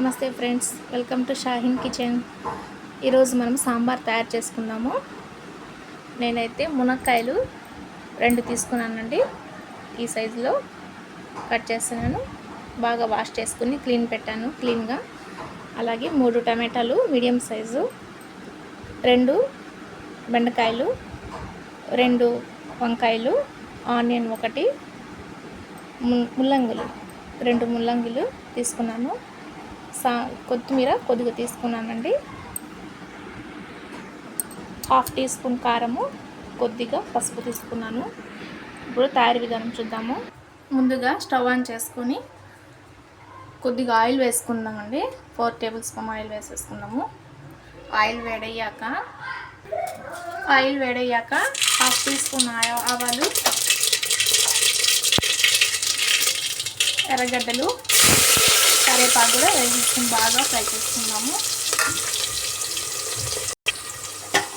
నమస్తే friends welcome to Shahin kitchen. ఈరోజు మనం సాంబార్ తయారు చేసుకుందాము. నేనైతే మునక్కాయలు రెండు తీసుకున్నానండి. ఈ సైజులో కట్ చేస్తున్నాను. బాగా వాష్ చేసుకుని క్లీన్ పెట్టాను క్లీన్గా. అలాగే మూడు టమాటాలు మీడియం సైజు రెండు బెండకాయలు రెండు వంకాయలు ఆనియన్ ఒకటి ము- ముల్లంగులు రెండు ముల్లంగులు తీసుకున్నాను. సా కొత్తిమీర కొద్దిగా తీసుకున్నానండి. హాఫ్ టీ స్పూన్ కారము కొద్దిగా పసుపు తీసుకున్నాను. ఇప్పుడు తయారీ విధానం చూద్దాము. ముందుగా స్టవ్ ఆన్ చేసుకొని కొద్దిగా ఆయిల్ వేసుకుందామండి. ఫోర్ టేబుల్ స్పూన్ ఆయిల్ వేసేసుకున్నాము ఆయిల్ వేడయ్యాక ఆయిల్ వేడయ్యాక హాఫ్ టీ స్పూన్ ఆవాలు ఎర్రగడ్డలు కరివేపాకు కూడా వేసేసుకుని బాగా ఫ్రై చేసుకుందాము.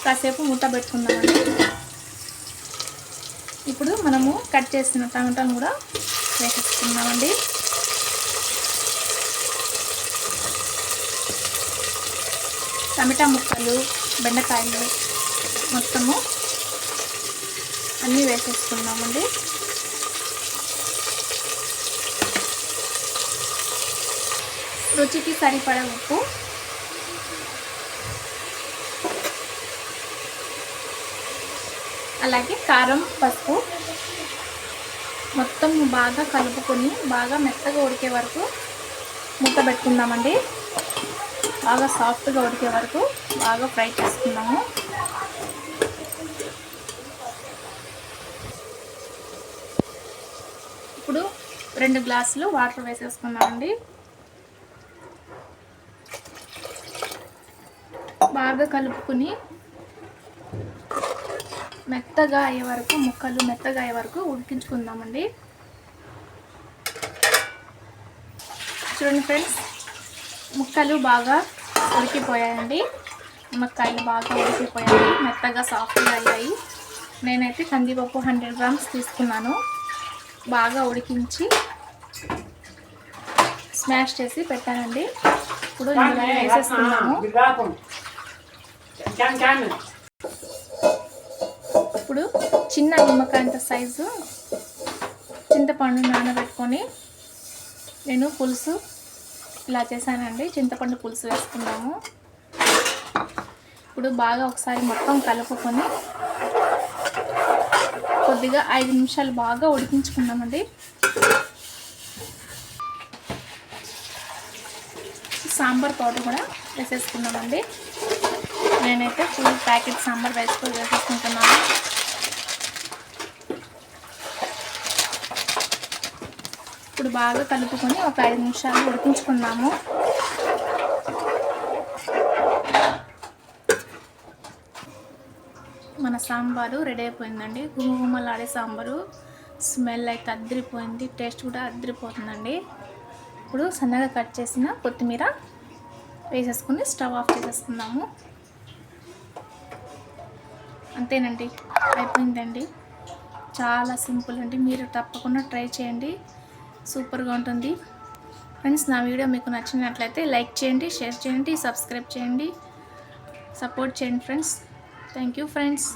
కాసేపు మూత పెట్టుకుందామండి. ఇప్పుడు మనము కట్ చేసిన టమాటాలు కూడా వేసేసుకుందామండి. టమాటా ముక్కలు బెండకాయలు మొత్తము అన్నీ వేసేసుకుందామండి. రుచికి సరిపడ ఉప్పు. అలాగే కారం పసుపు. మొత్తం బాగా కలుపుకొని బాగా మెత్తగా ఉడికే వరకు మూత పెట్టుకుందామండి. బాగా సాఫ్ట్గా ఉడికే వరకు బాగా ఫ్రై చేసుకుందాము. ఇప్పుడు రెండు గ్లాసులు వాటర్ వేసేసుకుందామండి. బాగా కలుపుకుని మెత్తగా అయ్యే వరకు ముక్కలు మెత్తగా అయ్యే వరకు ఉడికించుకుందామండి. చూడండి ఫ్రెండ్స్ ముక్కలు బాగా ఉడికిపోయాయండి. నిమ్మకాయలు బాగా ఉడికిపోయాయి మెత్తగా సాఫ్ట్గా అయ్యాయి. నేనైతే కందిపప్పు హండ్రెడ్ గ్రామ్స్ తీసుకున్నాను. బాగా ఉడికించి స్మాష్ చేసి పెట్టానండి. ఇప్పుడు ఇందులో వేసేసుకున్నాము ఇప్పుడు చిన్న నిమ్మకాయంత సైజు చింతపండు నానబెట్టుకొని నేను పులుసు ఇలా చేశానండి. చింతపండు పులుసు వేసుకున్నాము ఇప్పుడు బాగా ఒకసారి మొత్తం కలుపుకొని కొద్దిగా ఐదు నిమిషాలు బాగా ఉడికించుకున్నామండి సాంబార్ పౌడర్ కూడా వేసేసుకున్నామండి నేనైతే ఫుల్ ప్యాకెట్ సాంబార్ వేసుకొని చేసేసుకుంటున్నాను. ఇప్పుడు బాగా కలుపుకొని ఒక ఐదు నిమిషాలు ఉడికించుకున్నాము. మన సాంబారు రెడీ అయిపోయిందండి. గుమగుమలాడే సాంబారు. స్మెల్ అయితే అద్దరిపోయింది. టేస్ట్ కూడా అద్దరిపోతుందండి. ఇప్పుడు సన్నగా కట్ చేసిన కొత్తిమీర వేసేసుకుని స్టవ్ ఆఫ్ చేసేసుకుందాము. అంతేనండి. అయిపోయిందండి. చాలా సింపుల్ అండి. మీరు తప్పకుండా ట్రై చేయండి. సూపర్గా ఉంటుంది. ఫ్రెండ్స్ నా వీడియో మీకు నచ్చినట్లయితే లైక్ చేయండి షేర్ చేయండి సబ్స్క్రైబ్ చేయండి. సపోర్ట్ చేయండి ఫ్రెండ్స్. Thank you friends.